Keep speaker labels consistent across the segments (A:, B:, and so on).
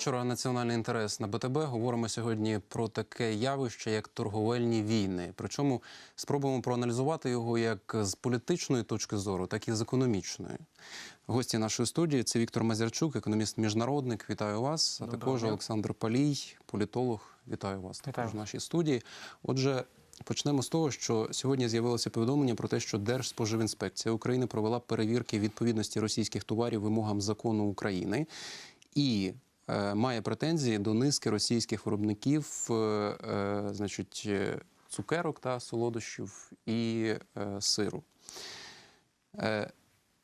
A: Вечора. Національний інтерес на БТБ. Говоримо сьогодні про таке явище, як торговельні війни. Причому спробуємо проаналізувати його як з політичної точки зору, так і з економічної. Гості нашої студії це Віктор Мазярчук, економіст-міжнародник. Вітаю вас. А також. Олександр Палій, політолог. Вітаю вас
B: Вітаю.
A: також в нашій студії. Отже. Почнемо з того, що сьогодні з'явилося повідомлення про те, що Держспоживінспекція України провела перевірки відповідності російських товарів вимогам закону України і має претензії до низки російських виробників, е, е, значить, е, цукерок та солодощів і е, сиру. Е,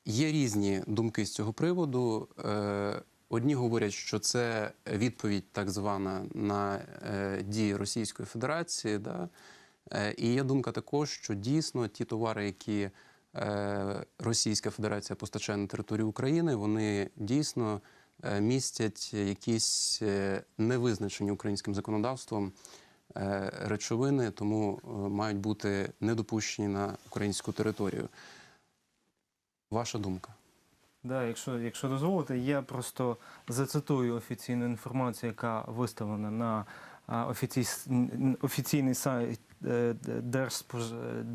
A: Є різні думки з цього приводу. Е, Одні говорять, що це відповідь так звана на е, дії Російської Федерації. Да? Е, І є думка також, що дійсно ті товари, які е, Російська Федерація постачає на територію України, вони дійсно е, містять якісь е, невизначені українським законодавством е, речовини, тому е, мають бути недопущені на українську територію. Ваша думка?
B: Да, якщо, якщо дозволите, я просто зацитую офіційну інформацію, яка виставлена на офіцій- офіційний сайт е,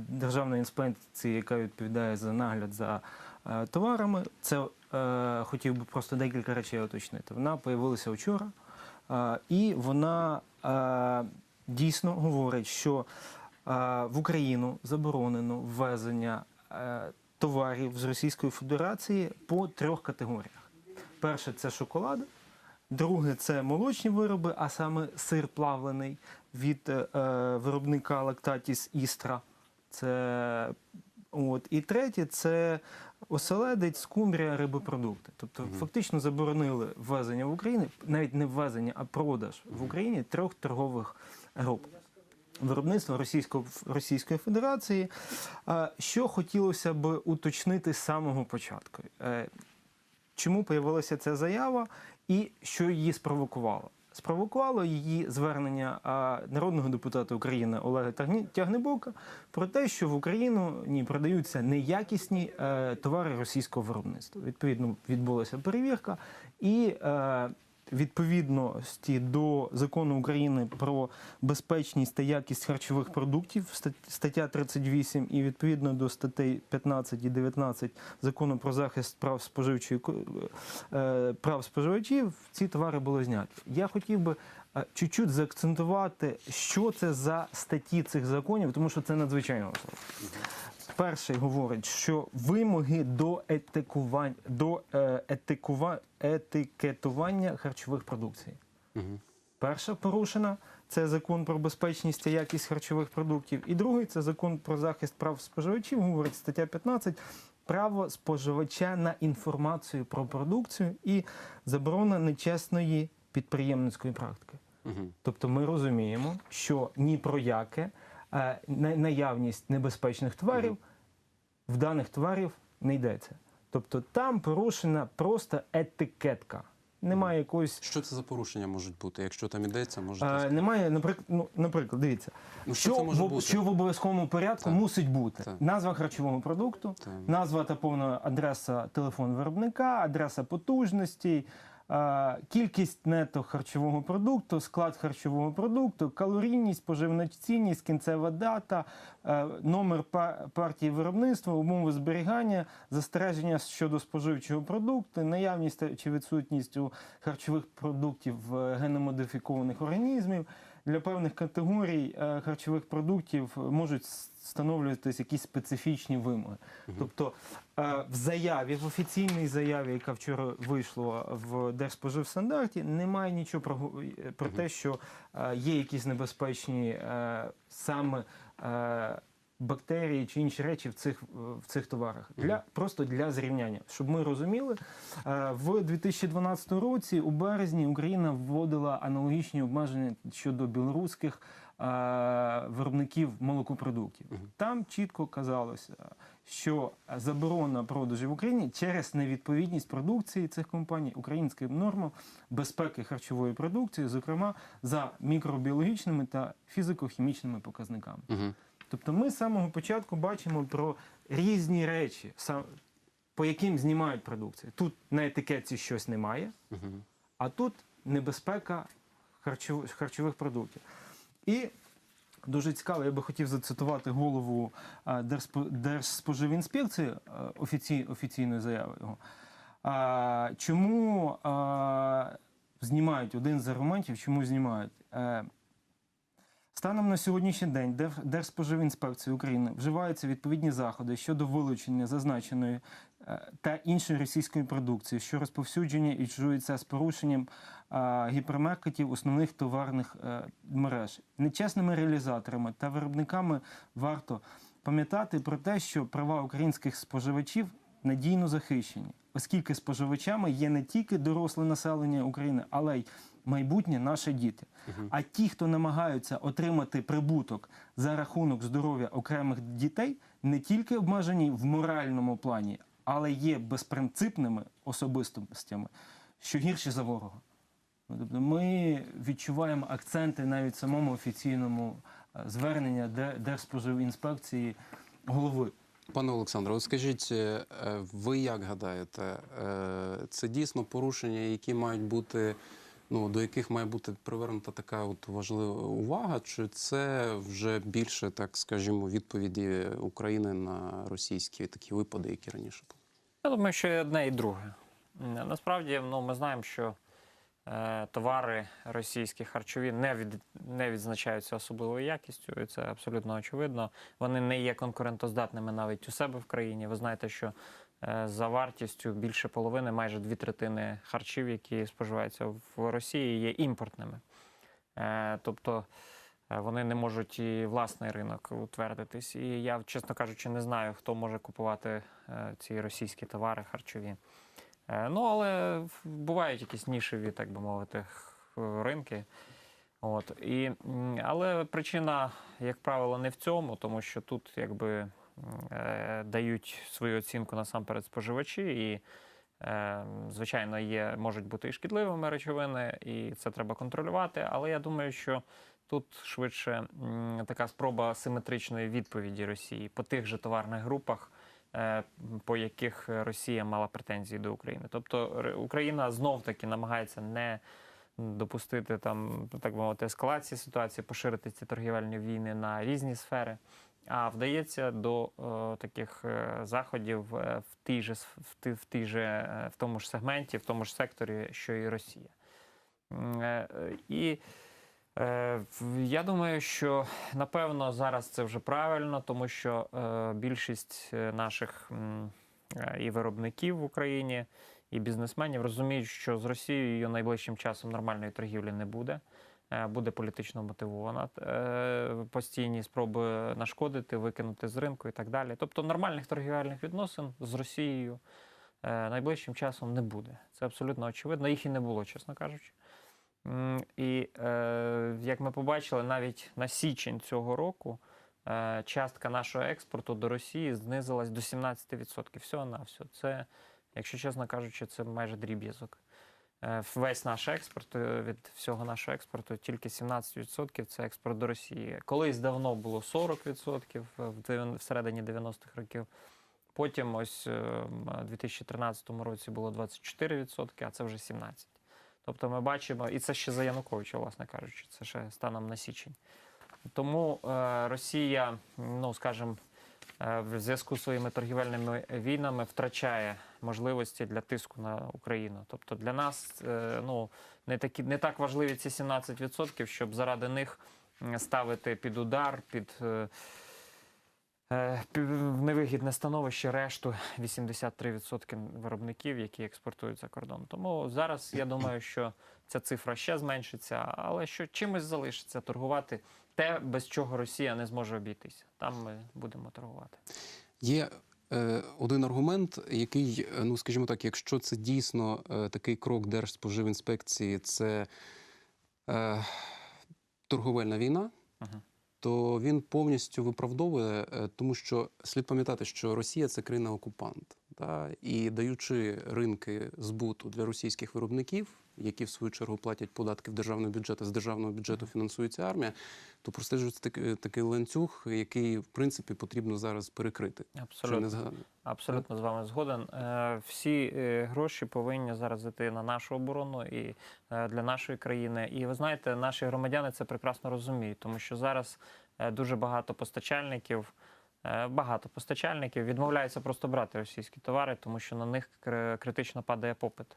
B: Державної інспекції, яка відповідає за нагляд за е, товарами. Це е, хотів би просто декілька речей уточнити. Вона появилася вчора, е, і вона е, дійсно говорить, що в Україну заборонено ввезення товарів з Російської Федерації по трьох категоріях. Перше це шоколад, друге це молочні вироби, а саме сир плавлений від виробника Лактатіс Істра. Це От. І третє це оселедець, скумбрія, рибопродукти. Тобто фактично заборонили ввезення в Україну, навіть не ввезення, а продаж в Україні трьох торгових груп. Виробництво Російської, Російської Федерації. Що хотілося б уточнити з самого початку? Е, Чому появилася ця заява і що її спровокувало? Спровокувало її звернення народного депутата України Олега Тягнебока про те, що в Україну ні продаються неякісні е, товари російського виробництва. Відповідно, відбулася перевірка, і е, відповідності до закону України про безпечність та якість харчових продуктів, стат- стаття 38, і відповідно до статей 15 і 19 закону про захист прав споживчої е, прав споживачів, ці товари були зняті. Я хотів би е, чуть-чуть заакцентувати, що це за статті цих законів, тому що це надзвичайно важливо. Перший говорить, що вимоги до етикувань до е, етикува, етикетування харчових продукцій.
A: Угу.
B: Перша порушена це закон про безпечність та якість харчових продуктів. І другий це закон про захист прав споживачів. Говорить стаття 15. Право споживача на інформацію про продукцію і заборона нечесної підприємницької практики.
A: Угу.
B: Тобто ми розуміємо, що ні про яке е, наявність небезпечних тварів в даних товарів не йдеться. Тобто там порушена просто етикетка. Немає якоїсь.
A: Що це за порушення можуть бути? Якщо там ідеться, можете
B: Е, немає, наприклад, ну, наприклад, дивіться,
A: Ну, що
B: що,
A: це може
B: в,
A: бути?
B: що в обов'язковому порядку
A: Так.
B: мусить бути
A: Так.
B: назва харчового продукту,
A: Так.
B: назва та повна адреса телефону виробника, адреса потужностей, е, кількість нето харчового продукту, склад харчового продукту, калорійність, поживна цінність, кінцева дата, е, номер партії виробництва, умови зберігання, застереження щодо споживчого продукту, наявність чи відсутність у харчових продуктів е, геномодифікованих організмів. Для певних категорій е, харчових продуктів можуть встановлюватись якісь специфічні вимоги. Тобто е, в заяві, в офіційній заяві, яка вчора вийшла в Держспоживстандарті, немає нічого про, про те, що е, є якісь небезпечні е, саме. Бактерії чи інші речі в цих в цих товарах для просто для зрівняння, щоб ми розуміли, в 2012 році у березні Україна вводила аналогічні обмеження щодо білоруських виробників молокопродуктів. Там чітко казалося, що заборона продажів в Україні через невідповідність продукції цих компаній українським нормам безпеки харчової продукції, зокрема за мікробіологічними та фізико-хімічними показниками.
A: Угу.
B: Тобто ми з самого початку бачимо про різні речі, по яким знімають продукцію. Тут на етикетці щось немає,
A: Угу.
B: а тут небезпека харчових продуктів. І дуже цікаво, я би хотів зацитувати голову е, Держспо- Держспоживінспекції офіці, офіційної заяви його. А, чому а, знімають один з аргументів, чому знімають? Станом на сьогоднішній день Дер- Держспоживінспекції України вживаються відповідні заходи щодо вилучення зазначеної е, та іншої російської продукції, що розповсюдження і вживаються з порушенням е, гіпермаркетів основних товарних е, мереж. Нечесними реалізаторами та виробниками варто пам'ятати про те, що права українських споживачів надійно захищені, оскільки споживачами є не тільки доросле населення України, але й майбутнє наші діти. А ті, хто намагаються отримати прибуток за рахунок здоров'я окремих дітей, не тільки обмежені в моральному плані, але є безпринципними особистостями, що гірше за ворога. Ну, Тобто ми відчуваємо акценти навіть в самому офіційному е, звернення Де- Держспоживінспекції голови.
A: Пане Олександре, от скажіть, е, е, ви як гадаєте, це дійсно порушення, які мають бути, ну до яких має бути привернута така от важлива увага, чи це вже більше, так скажімо, відповіді України на російські такі випади, які раніше були?
C: Я думаю, що і одне і друге. Насправді, ну, ми знаємо, що е, товари російські харчові не, від, не відзначаються особливою якістю, і це абсолютно очевидно. Вони не є конкурентоздатними навіть у себе в країні. Ви знаєте, що за вартістю більше половини, майже дві третини харчів, які споживаються в Росії, є імпортними. Е, тобто е, вони не можуть і власний ринок утвердитись. І я, чесно кажучи, не знаю, хто може купувати е, ці російські товари харчові. Е, Ну, але бувають якісь нішеві, так би мовити, ринки. От. І, але причина, як правило, не в цьому, тому що тут якби е, дають свою оцінку насамперед споживачі, і, е, звичайно, є, можуть бути і шкідливими речовини, і це треба контролювати. Але я думаю, що тут швидше така спроба симетричної відповіді Росії по тих же товарних групах, е, по яких Росія мала претензії до України. Тобто Україна знов таки намагається не допустити там, так би мовити, ескалації ситуації, поширити ці торгівельні війни на різні сфери. А вдається до е, таких е, заходів е, в тій же в, ти, в, тій же, в тому ж сегменті, в тому ж секторі, що і Росія. І я думаю, що напевно зараз це вже правильно, тому що більшість наших і виробників в Україні, і бізнесменів розуміють, що з Росією найближчим часом нормальної торгівлі не буде. Е, Буде політично мотивована е, постійні спроби нашкодити, викинути з ринку і так далі. Тобто нормальних торгівельних відносин з Росією е, найближчим часом не буде. Це абсолютно очевидно. Їх і не було, чесно кажучи. І як ми побачили, навіть на січень цього року частка нашого експорту до Росії знизилась до 17%. Всього на все. Це, якщо чесно кажучи, це майже дріб'язок. Е, Весь наш експорт е, від всього нашого експорту тільки 17% це експорт до Росії. Колись давно було 40% в середині 90-х років. Потім, ось е, у 2013 році було 24%, а це вже 17%. Тобто ми бачимо, і це ще за Януковича, власне кажучи, це ще станом на січень. Тому е, Росія, ну скажімо, е, в зв'язку з своїми торгівельними війнами втрачає можливості для тиску на Україну. Тобто для нас е, ну, не, такі, не так важливі ці 17%, щоб заради них ставити під удар, під е, е, в невигідне становище решту 83% виробників, які експортують за кордон. Тому зараз я думаю, що ця цифра ще зменшиться, але що чимось залишиться торгувати те, без чого Росія не зможе обійтися. Там ми будемо торгувати.
A: Є е, один аргумент, який, е, ну скажімо так, якщо це дійсно е, такий крок Держспоживінспекції, це е, торговельна війна,
C: Мгм.
A: то він повністю виправдовує, е, тому що слід пам'ятати, що Росія це країна-окупант. та, і даючи ринки збуту для російських виробників, які в свою чергу платять податки в державний бюджет, а з державного бюджету фінансується армія, то простежується такий, такий ланцюг, який в принципі потрібно зараз перекрити.
C: Абсолютно.
A: не.
C: Абсолютно з вами згоден. Е, Всі е, гроші повинні зараз йти на нашу оборону і е, для нашої країни. І ви знаєте, наші громадяни це прекрасно розуміють, тому що зараз дуже багато постачальників. Багато постачальників відмовляються просто брати російські товари, тому що на них кри- критично падає попит.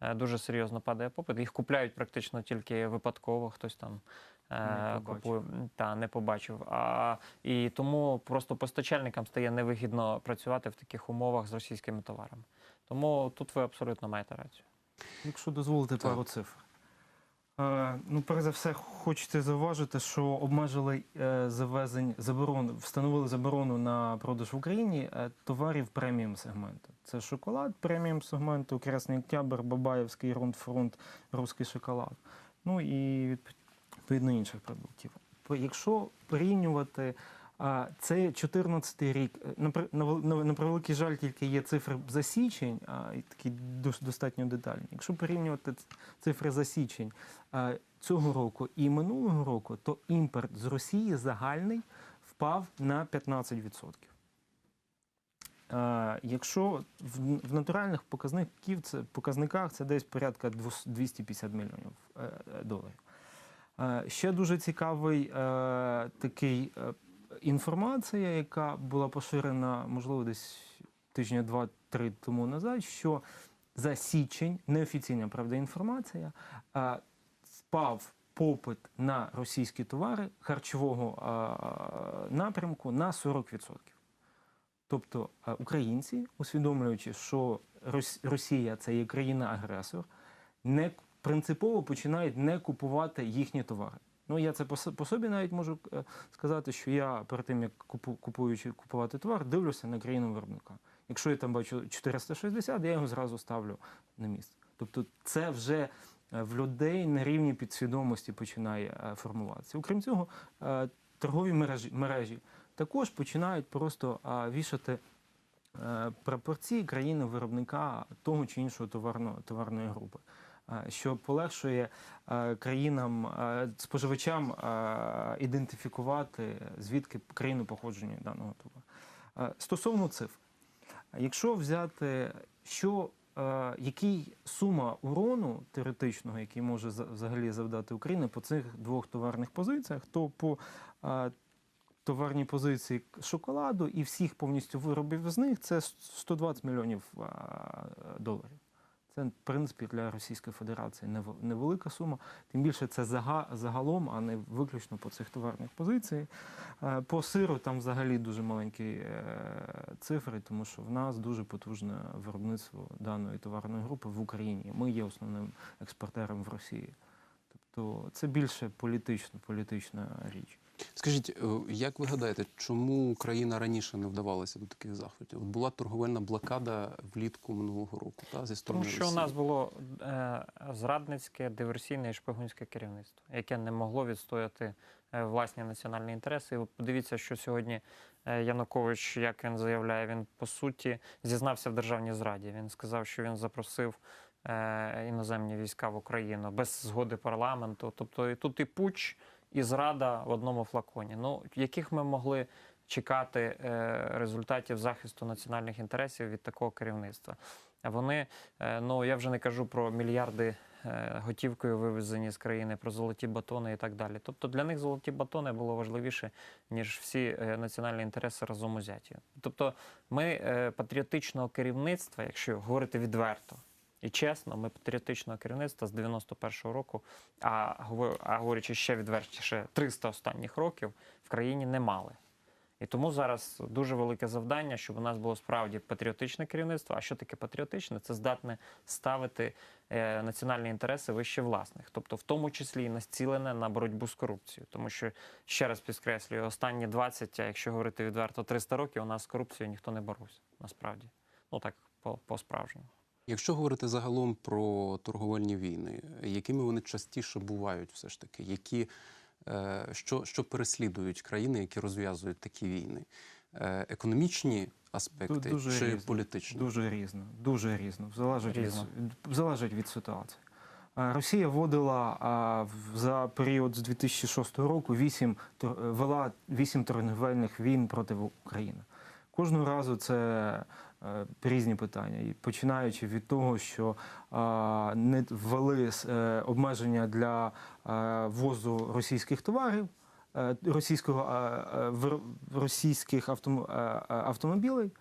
C: Е, Дуже серйозно падає попит. Їх купляють практично тільки випадково, хтось там е,
B: Не
C: купує та не побачив. А, і тому просто постачальникам стає невигідно працювати в таких умовах з російськими товарами. Тому тут ви абсолютно маєте рацію.
B: Якщо дозволите
A: Так.
B: пару цифр. Е, ну, перш за все, хочеться зауважити, що обмежили е, завезень заборону, встановили заборону на продаж в Україні е, товарів преміум сегменту. Це шоколад преміум сегменту, Красний Октябрь, Бабаєвський, Рундфронт, Руський шоколад. Ну і відповідно інших продуктів. Якщо порівнювати це 14 й рік. Е, На, превеликий жаль, тільки є цифри за січень, а, і такі достатньо детальні. Якщо порівнювати цифри за січень цього року і минулого року, то імпорт з Росії загальний впав на 15%. А, якщо в, натуральних показників це, показниках це десь порядка 250 мільйонів е, е, доларів. Ще дуже цікавий такий інформація, яка була поширена, можливо, десь тижня два-три тому назад, що за січень, неофіційна правда інформація, е, впав попит на російські товари харчового е, напрямку на 40%. Тобто е, українці, усвідомлюючи, що Росія це є країна-агресор, не принципово починають не купувати їхні товари. Ну я це по, собі навіть можу е, сказати, що я перед тим як купу, купуючи купувати товар, дивлюся на країну виробника. Якщо я там бачу 460, я його зразу ставлю на місце. Тобто, це вже е, в людей на рівні підсвідомості починає е, формуватися. Окрім цього, торгові мережі, мережі також починають просто вішати прапорці країни виробника того чи іншого товарного, товарної групи. Що полегшує країнам, споживачам ідентифікувати, звідки країну походження даного товару. Стосовно цифр, якщо взяти, що який сума урону теоретичного, який може взагалі завдати Україна по цих двох товарних позиціях, то по товарній позиції шоколаду і всіх повністю виробів з них це 120 мільйонів доларів. Це, в принципі, для Російської Федерації нев- невелика сума. Тим більше це зага- загалом, а не виключно по цих товарних позиціях. Е, По сиру там взагалі дуже маленькі е, цифри, тому що в нас дуже потужне виробництво даної товарної групи в Україні. Ми є основним експортером в Росії. Тобто це більше політично, політична річ.
A: Скажіть, е, як ви гадаєте, чому Україна раніше не вдавалася до таких заходів? От була торговельна блокада влітку минулого року, та зі
C: Тому
A: сторони
C: що у нас було е, зрадницьке, диверсійне і шпигунське керівництво, яке не могло відстояти е, власні національні інтереси. І подивіться, що сьогодні е, Янукович, як він заявляє, він по суті зізнався в державній зраді. Він сказав, що він запросив іноземні війська в Україну без згоди парламенту. Тобто і тут і пуч, і зрада в одному флаконі. Ну, яких ми могли чекати е, результатів захисту національних інтересів від такого керівництва? Вони, е, ну я вже не кажу про мільярди е, готівкою вивезені з країни, про золоті батони і так далі. Тобто для них золоті батони було важливіше, ніж всі національні інтереси разом узяті. Тобто, ми патріотичного керівництва, якщо говорити відверто. І чесно, ми патріотичного керівництва з 91-го року, а, говор- а говорячи ще відвертіше, 300 останніх років в країні не мали. І тому зараз дуже велике завдання, щоб у нас було справді патріотичне керівництво. А що таке патріотичне? Це здатне ставити е, національні інтереси вище власних, тобто в тому числі і націлене на боротьбу з корупцією. Тому що ще раз підкреслюю, останні 20, а якщо говорити відверто, 300 років у нас з корупцією ніхто не боровся. Насправді, ну так по, по справжньому.
A: Якщо говорити загалом про торговельні війни, якими вони частіше бувають, все ж таки, які, е, що, що переслідують країни, які розв'язують такі війни? е, економічні аспекти
B: дуже
A: чи
B: різно.
A: політичні?
B: Дуже різно, дуже різно. Залежить,
C: Різно.
B: Від, залежить від ситуації. Росія вводила за період з 2006 року вісім вела вісім торговельних війн проти України. Кожного разу це е, різні питання, і починаючи від того, що не ввели е, обмеження для е, ввозу російських товарів, е, російського е, е, російських автом- е, е, автомобілей.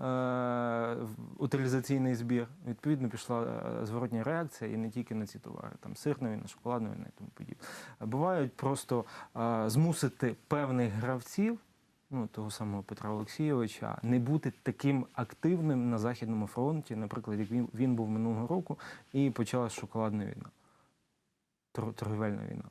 B: е, утилізаційний збір. Відповідно, пішла е, зворотня реакція і не тільки на ці товари, там сирної, на шоколадної і тому подібне. Бувають просто е, змусити певних гравців, ну того самого Петра Олексійовича, не бути таким активним на Західному фронті, наприклад, як він, він був минулого року, і почалась шоколадна війна, тор- торгівельна війна.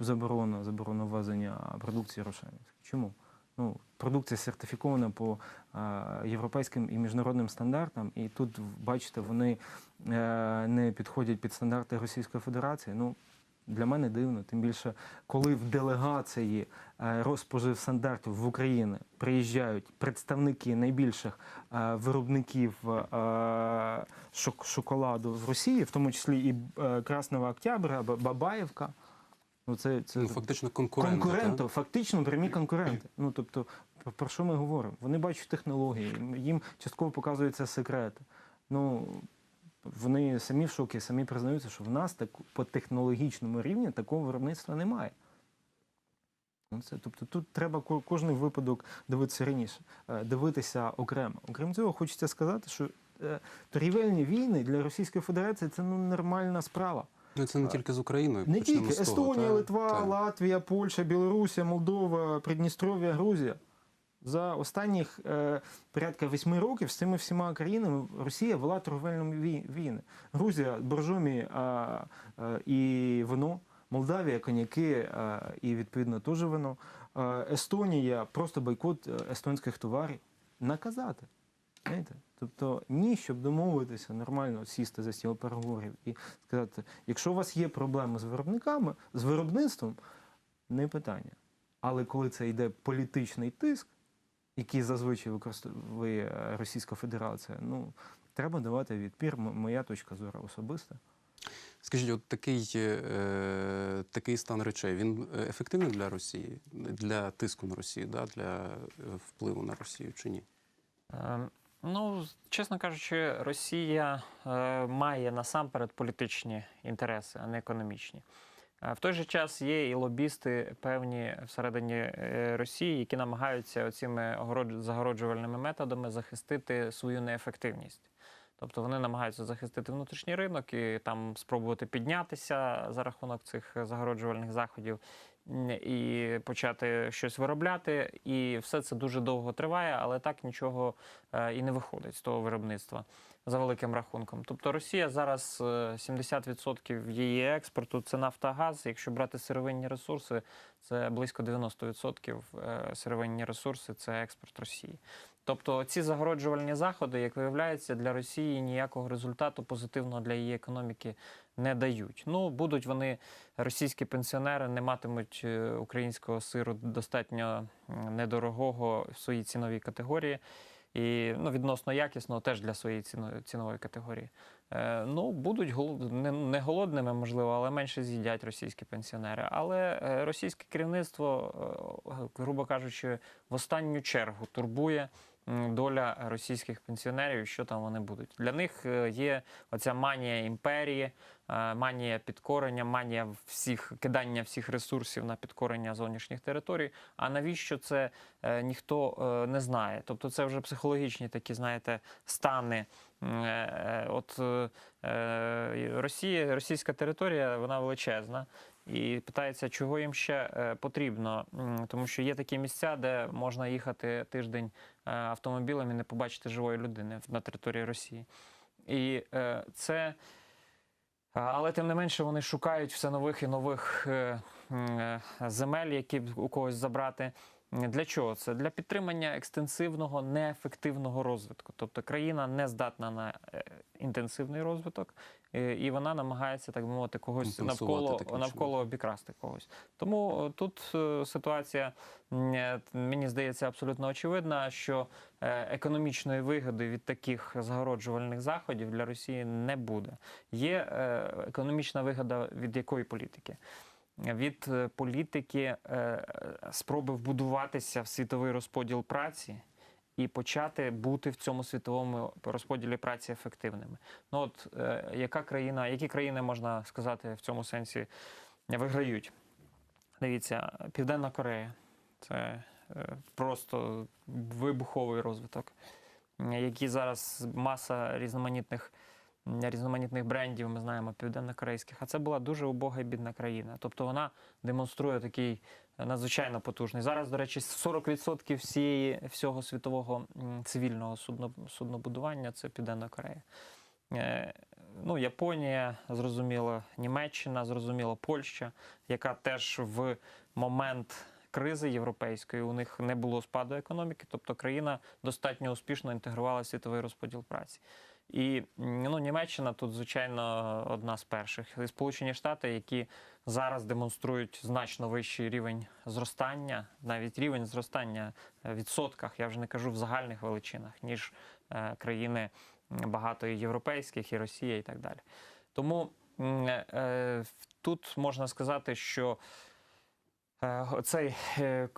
B: Заборона, заборона ввезення продукції Рошенівської. Чому? Ну, продукція сертифікована по е, європейським і міжнародним стандартам, і тут, бачите, вони е, не підходять під стандарти Російської Федерації. Ну, для мене дивно, тим більше, коли в делегації е, розпоживстандартів в Україні приїжджають представники найбільших е, виробників е, шоколаду в Росії, в тому числі і Красного Октября, Ба- Бабаєвка. Ну, це, це
A: Ну, фактично конкуренти.
B: конкуренти,
A: так?
B: фактично прямі конкуренти. Ну тобто, про- про що ми говоримо? Вони бачать технології, їм частково показуються секрети. Ну вони самі в шокі, самі признаються, що в нас так по технологічному рівні такого виробництва немає. Ну, це, тобто тут треба ко- кожний випадок дивитися раніше, е, дивитися окремо. Окрім цього, хочеться сказати, що е, торгівельні війни для Російської Федерації це ну, нормальна справа.
A: Ну, це не тільки з Україною.
B: Не тільки
A: з того,
B: Естонія,
A: та?
B: Литва,
A: Та.
B: Латвія, Польща, Білорусія, Молдова, Придністров'я, Грузія. За останніх е, порядка восьми років з цими всіма країнами Росія вела торговельні вій- війни. Грузія, боржомі а, е, і вино, Молдавія, коньяки е, і відповідно теж вино. Е, Естонія просто бойкот е, естонських товарів. Наказати. Знаєте? Тобто ні, щоб домовитися нормально сісти за стіл переговорів і сказати, якщо у вас є проблеми з виробниками, з виробництвом, не питання. Але коли це йде політичний тиск, який зазвичай використовує Російська Федерація, ну треба давати відпір. Моя точка зору особиста.
A: Скажіть, от такий, е, такий стан речей він е, ефективний для Росії, для тиску на Росію, да? для е, впливу на Росію чи ні?
C: Е, Ну, чесно кажучи, Росія е, має насамперед політичні інтереси, а не економічні. Е, В той же час є і лобісти певні всередині е, Росії, які намагаються оціми загороджувальними методами захистити свою неефективність. Тобто вони намагаються захистити внутрішній ринок і там спробувати піднятися за рахунок цих загороджувальних заходів і почати щось виробляти. І все це дуже довго триває, але так нічого е, і не виходить з того виробництва за великим рахунком. Тобто Росія зараз е, 70% її експорту це нафтогаз. Якщо брати сировинні ресурси, це близько 90% е, сировинні ресурси це експорт Росії. Тобто ці загороджувальні заходи, як виявляється, для Росії ніякого результату позитивного для її економіки не дають. Ну, будуть вони, російські пенсіонери, не матимуть е, українського сиру достатньо недорогого в своїй ціновій категорії. І ну, відносно якісного теж для своєї цінової категорії. Е, ну, будуть голод... не, не голодними, можливо, але менше з'їдять російські пенсіонери. Але е, російське керівництво, е, грубо кажучи, в останню чергу турбує доля російських пенсіонерів, що там вони будуть. Для них е, є оця манія імперії, е, манія підкорення, манія всіх кидання всіх ресурсів на підкорення зовнішніх територій. А навіщо це е, ніхто не знає? Тобто, це вже психологічні такі, знаєте, стани. От Росія, російська територія, вона величезна. І питається, чого їм ще потрібно, тому що є такі місця, де можна їхати тиждень автомобілем і не побачити живої людини на території Росії. І е, це. Але тим не менше вони шукають все нових і нових е, е, земель, які б у когось забрати. Для чого це? Для підтримання екстенсивного неефективного розвитку. Тобто країна не здатна на е, інтенсивний розвиток, е, і вона намагається, так би мовити, когось навколо, навколо обікрасти когось. Тому е, тут е, ситуація, е, мені здається, абсолютно очевидна, що е, економічної вигоди від таких загороджувальних заходів для Росії не буде. Є е, економічна вигода від якої політики? Від е, політики е, спроби вбудуватися в світовий розподіл праці і почати бути в цьому світовому розподілі праці ефективними. Ну от е, яка країна, які країни можна сказати в цьому сенсі виграють? Дивіться, Південна Корея це е, просто вибуховий розвиток, які зараз маса різноманітних різноманітних брендів, ми знаємо, південнокорейських. А це була дуже убога і бідна країна. Тобто вона демонструє такий надзвичайно потужний. Зараз, до речі, 40% всієї всього світового цивільного суднобудування це Південна Корея. Е, Ну, Японія, зрозуміло, Німеччина, зрозуміло, Польща, яка теж в момент кризи європейської у них не було спаду економіки, тобто країна достатньо успішно інтегрувала світовий розподіл праці. І ну, Німеччина тут, звичайно, одна з перших. І Сполучені Штати, які зараз демонструють значно вищий рівень зростання, навіть рівень зростання е, в відсотках, я вже не кажу в загальних величинах, ніж е, країни багато і європейських, і Росія, і так далі. Тому е, тут можна сказати, що Е, Оцей е,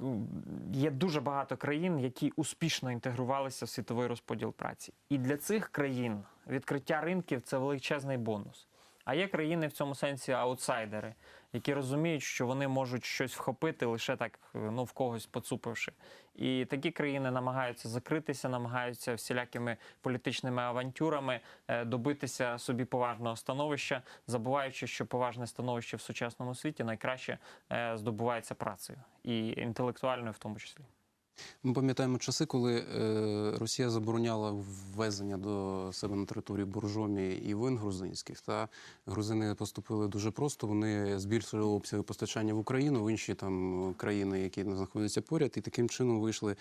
C: є дуже багато країн, які успішно інтегрувалися в світовий розподіл праці. І для цих країн відкриття ринків це величезний бонус. А є країни в цьому сенсі аутсайдери, які розуміють, що вони можуть щось вхопити лише так, ну в когось поцупивши. І такі країни намагаються закритися, намагаються всілякими політичними авантюрами е, добитися собі поважного становища, забуваючи, що поважне становище в сучасному світі найкраще е, здобувається працею і інтелектуальною в тому числі.
A: Ми пам'ятаємо часи, коли е, Росія забороняла ввезення до себе на територію боржомі і вин грузинських. Та грузини поступили дуже просто. Вони збільшили обсяги постачання в Україну, в інші там країни, які знаходяться поряд, і таким чином вийшли.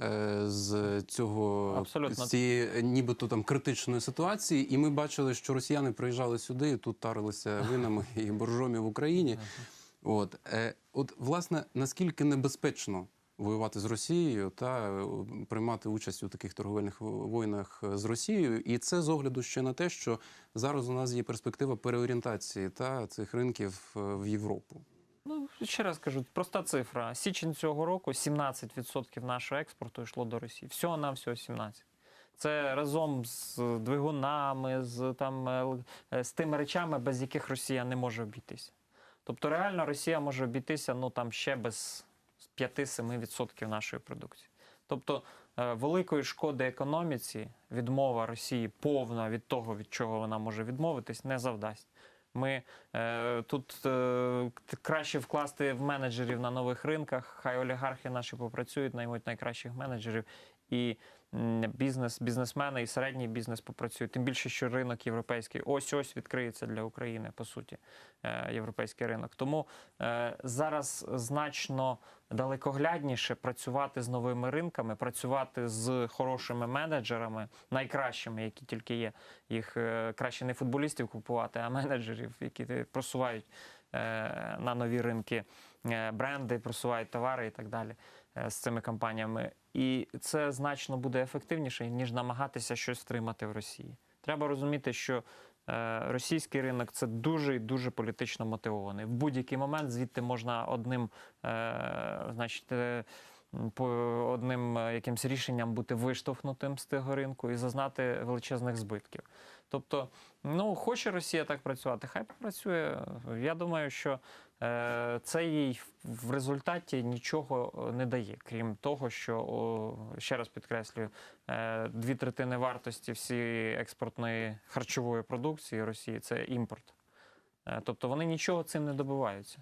A: е, З цього
C: Абсолютно.
A: з цієї нібито там критичної ситуації, і ми бачили, що росіяни приїжджали сюди, і тут тарилися винами і боржомі в Україні. От, е, от власне, наскільки небезпечно воювати з Росією та е, приймати участь у таких торговельних воїнах з Росією, і це з огляду ще на те, що зараз у нас є перспектива переорієнтації та цих ринків е, в Європу.
C: Ну, ще раз кажу, проста цифра. Січень цього року 17% нашого експорту йшло до Росії. Всього на всього 17%. Це разом з двигунами, з, там, е, е, з тими речами, без яких Росія не може обійтися. Тобто реально Росія може обійтися ну, там, ще без 5-7% нашої продукції. Тобто е, великої шкоди економіці відмова Росії повна від того, від чого вона може відмовитись, не завдасть. Ми е, тут е, краще вкласти в менеджерів на нових ринках. Хай олігархи наші попрацюють, наймуть найкращих менеджерів, і бізнес, бізнесмени і середній бізнес попрацюють. Тим більше, що ринок європейський ось ось відкриється для України, по суті, е, європейський ринок. Тому е, зараз значно далекоглядніше працювати з новими ринками, працювати з хорошими менеджерами, найкращими, які тільки є. Їх е, краще не футболістів купувати, а менеджерів, які просувають на нові ринки бренди, просувають товари і так далі з цими компаніями. І це значно буде ефективніше, ніж намагатися щось втримати в Росії. Треба розуміти, що е, російський ринок це дуже і дуже політично мотивований. В будь-який момент звідти можна одним, е, значить, е, по одним е, якимсь рішенням бути виштовхнутим з того ринку і зазнати величезних збитків. Тобто, ну хоче Росія так працювати, хай попрацює. Я думаю, що е, це їй в- результаті нічого е, не дає, крім того, що ще раз підкреслюю, е, дві третини вартості всієї експортної харчової продукції Росії це імпорт. Е, Тобто вони нічого цим не добиваються.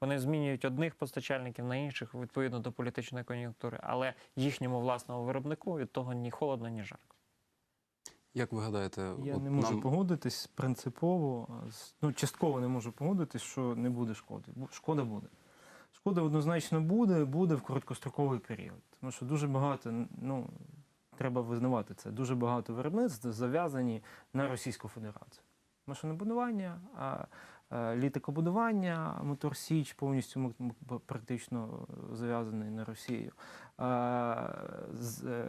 C: Вони змінюють одних постачальників на інших відповідно до політичної кон'юнктури, але їхньому власному виробнику від того ні холодно, ні жарко.
A: Як ви гадаєте,
B: Я
A: от
B: не можу
A: нам-
B: погодитись принципово. Ну, частково не можу погодитись, що не буде шкоди. Шкода буде. Шкода однозначно буде, буде в короткостроковий період. Тому що дуже багато, ну треба визнавати це. Дуже багато виробництв зав'язані на Російську Федерацію. Машинобудування, е, літакобудування, моторсіч повністю м- м- практично зав'язаний на Росію. З- е,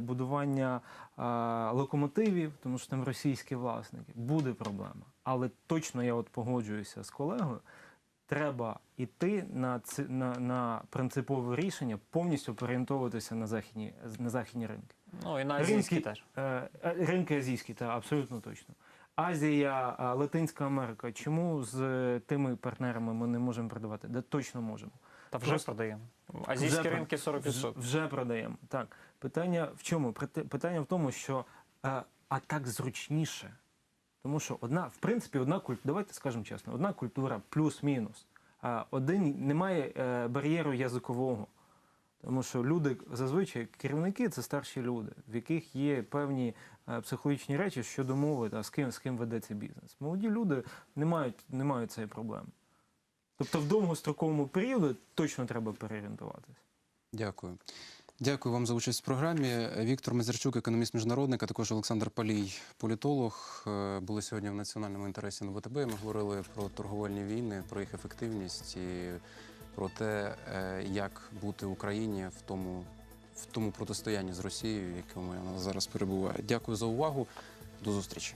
B: Будування, локомотивів, тому що там російські власники, буде проблема. Але точно я от погоджуюся з колегою. Треба йти на, ці- на, на принципове рішення, повністю орієнтовуватися на західні, на західні ринки.
C: Ну і на азійські
B: Ринки-
C: теж.
B: Е, е, Ринки азійські, так, абсолютно точно. Азія, Латинська Америка. Чому з е, тими партнерами ми не можемо продавати? Де точно можемо.
C: Та вже
B: просто-
C: продаємо. Азійські
B: Вже
C: ринки 40%.
B: Вже, вже продаємо. Так. Питання в чому? Питання в тому, що е, а так зручніше. Тому що одна, в принципі, одна культура, давайте скажемо чесно, одна культура плюс-мінус. А один немає е, бар'єру язикового. Тому що люди зазвичай керівники це старші люди, в яких є певні е, психологічні речі щодо мови та з ким з ким ведеться бізнес. Молоді люди не мають, не мають цієї проблеми. Тобто в довгостроковому періоді точно треба переорієнтуватися.
A: Дякую. Дякую вам за участь в програмі. Віктор Мезерчук, економіст-міжнародник, а також Олександр Палій, політолог, е, були сьогодні в національному інтересі на ВТБ. Ми говорили про торговельні війни, про їх ефективність і про те, е, як бути Україні в тому, в тому протистоянні з Росією, в якому вона зараз перебуває. Дякую за увагу. До зустрічі.